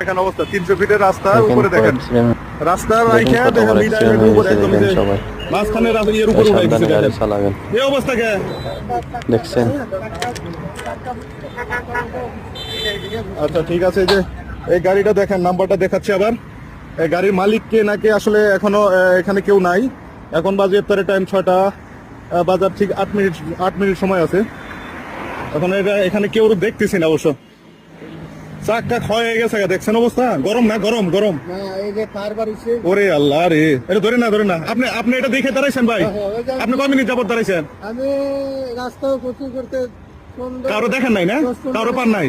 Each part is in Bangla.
দেখেন অবস্থা তিনশো ফিটের রাস্তা উপরে দেখেন। রাস্তার রাইখা দেখেন আইল্যান্ডের উপরে একদম যে মাঝখানে ইয়ের উপরে দেখেন এই অবস্থা কে? দেখছেন? আচ্ছা ঠিক আছে যে এই গাড়িটা দেখেন নাম্বারটা দেখাচ্ছি আবার। এই গাড়ির মালিক কে নাকি আসলে এখনও এখানে কেউ নাই। এখন বাজে ইফতারের টাইম ছয়টা বাজার ঠিক আট মিনিট আট মিনিট সময় আছে। এখন এটা এখানে কেউ দেখতেছি না অবশ্য। চাক্কা ক্ষয় হয়ে গেছে দেখছেন অবস্থা? গরম না গরম গরম। ওরে আল্লাহ রে এটা ধরে না ধরে না। আপনি আপনি এটা দেখে দাঁড়াইছেন ভাই? হ্যাঁ, ওই যে- আপনি কয় মিনিট যাবত দাঁড়াইছেন? আমি রাস্তা করতে করতে কারও দেখেন নাই না? কারও পান নাই?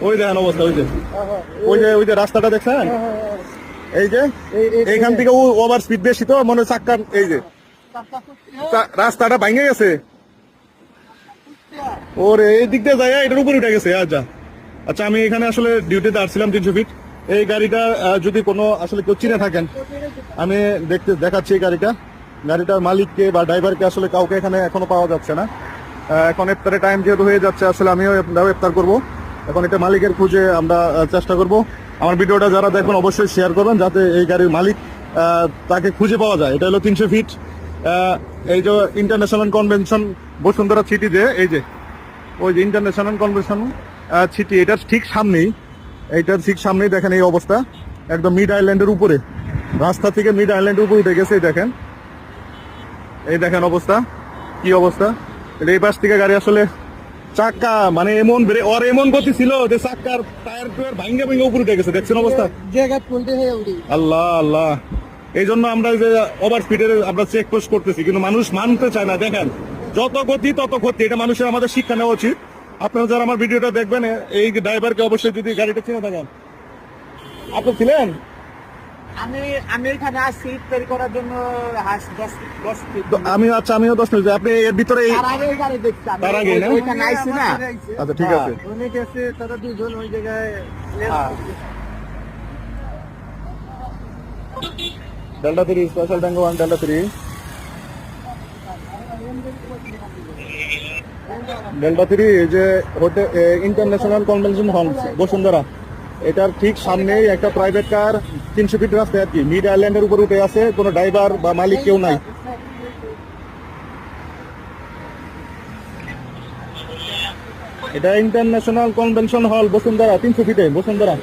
ওই দেখেন অবস্থা ওই যে। হ্যাঁ, হ্যাঁ, ওই যে ওই যে রাস্তাটা দেখছেন? হ্যাঁ, হ্যাঁ, এই যে এই- এই- এইখান থেকে ওভার স্পিড বেশি তো মনে হয় চাক্কার এই যে। রাস্তাটা ভাঙে গেছে? ওরে এই দিক দিয়ে যায় এটার উপরে উঠে গেছে আচ্ছা। আচ্ছা আমি এখানে আসলে ডিউটিতে আসছিলাম তিনশো ফিট এই গাড়িটা যদি কোনো, আসলে কেউ চিনে থাকেন, আমি দেখতে, দেখাচ্ছি এই গাড়িটা। গাড়িটার মালিককে বা ড্রাইভারকে আসলে কাউকে এখানে এখনও পাওয়া যাচ্ছে না। এখন ইফতারের টাইম যেহেতু হয়ে যাচ্ছে, আসলে আমিও ইফতার করব। এখন এটা মালিকের খুঁজে আমরা চেষ্টা করব। আমার ভিডিওটা যারা দেখবেন, অবশ্যই শেয়ার করবেন, যাতে এই গাড়ির মালিক তাকে খুঁজে পাওয়া যায়। এটা হলো তিনশো ফিট এই যে ইন্টারন্যাশনাল কনভেনশন বসুন্ধরা সিটি যে, এই যে, ওই যে ইন্টারন্যাশনাল কনভেনশন সিটি এটার ঠিক সামনেই। এইটার ঠিক সামনেই দেখেন এই অবস্থা। একদম মিড আইল্যান্ডের উপরে। রাস্তা থেকে মিড আইল্যান্ডের উপরে উঠে গেছে দেখেন। এই দেখেন অবস্থা। কি অবস্থা? এটা এই পাশ থেকে গাড়ি আসলে চাক্কা মানে এমন ব্রে- ওর এমন গতি ছিল যে চাক্কার টায়ার টুয়ার ভাঙ্গে ভাঙ্গে উপরে উঠে গেছে দেখছেন অবস্থা? আল্লাহ আল্লাহ। এই জন্য আমরা যে ওভার স্পিডের আমরা চেক পোস্ট করতেছি কিন্তু মানুষ মানতে চায় না দেখেন। যত গতি তত ক্ষতি এটা মানুষের আমাদের শিক্ষা নেওয়া উচিত। আপনারা যারা আমার ভিডিওটা দেখবেন এই ড্রাইভারকে অবশ্যই যদি গাড়িটা চিনে থাকেন। আপনি ছিলেন? আমি আমি এখানে আসছি তৈরি করার জন্য আমি আচ্ছা আমিও দশ মিনিট। আপনি এর ভিতরে আচ্ছা ঠিক আছে। হ্যাঁ। অনেক আছে তারা দুজন বেলবাতিরি যে hotel international convention hall Bashundhara. এটার ঠিক সামনে একটা প্রাইভেট কার তিনশো ফিট রাস্তায় আর কি। মিড আইল্যান্ডের উপর উঠে আছে, কোন ড্রাইভার বা মালিক কেউ নাই। এটা ইন্টারন্যাশনাল কনভেনশন হল বসুন্ধরা, তিনশো ফিটে বসুন্ধরা।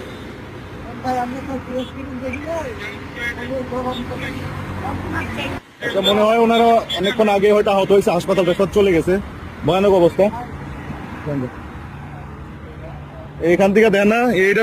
আচ্ছা, মনে হয় ওনারা অনেকক্ষণ আগে হয়তো আহত হয়েছে হাসপাতাল রেকর্ড চলে গেছে। ভয়ানক অবস্থা। এইখান থেকে দেন না এইটা